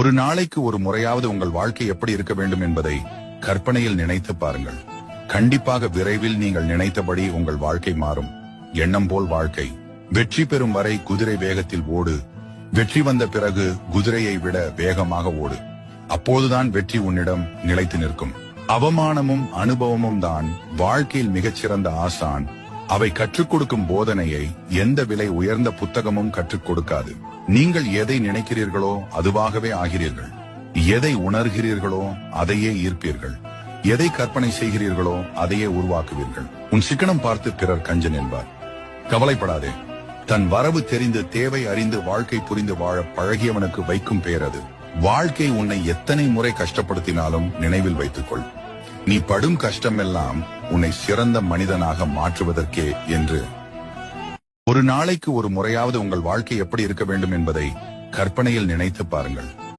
ஒரு நாளைக்கு ஒரு முறையாவது உங்கள் வாழ்க்கை எப்படி இருக்க வேண்டும் என்பதை கற்பனையில் நினைத்து பாருங்கள். கண்டிப்பாக விரைவில் நீங்கள் நினைத்தபடி உங்கள் வாழ்க்கை மாறும். எண்ணம் போல் வாழ்க்கை. வெற்றி பெறும் வரை குதிரை வேகத்தில் ஓடு. வெற்றி வந்த பிறகு குதிரையை விட வேகமாக ஓடு. அப்போதுதான் வெற்றி உன்னிடம் நிலைத்து நிற்கும். அவமானமும் அனுபவமும் தான் வாழ்க்கையில் மிகச்சிறந்த ஆசான். அவை கற்றுக் கொடுக்கும் போதனையை எந்த விலை உயர்ந்த புத்தகமும் கற்றுக் கொடுக்காது. நீங்கள் எதை நினைக்கிறீர்களோ அதுவாகவே ஆகிறீர்கள். எதை உணர்கிறீர்களோ அதையே ஈர்ப்பீர்கள். எதை கற்பனை செய்கிறீர்களோ அதையே உருவாக்குவீர்கள். உன் சிக்கனம் பார்த்து பிறர் கஞ்சன் என்பார் கவலைப்படாதே. தன் வரவு தெரிந்து தேவை அறிந்து வாழ்க்கை புரிந்து வாழ பழகியவனுக்கு வைக்கும் பெயர் அது. வாழ்க்கை உன்னை எத்தனை முறை கஷ்டப்படுத்தினாலும் நினைவில் வைத்துக்கொள். நீ படும் கஷ்டமெல்லாம் உன்னை சிறந்த மனிதனாக மாற்றுவதற்கே என்று. ஒரு நாளைக்கு ஒரு முறையாவது உங்கள் வாழ்க்கை எப்படி இருக்க வேண்டும் என்பதை கற்பனையில் நினைத்து பாருங்கள்.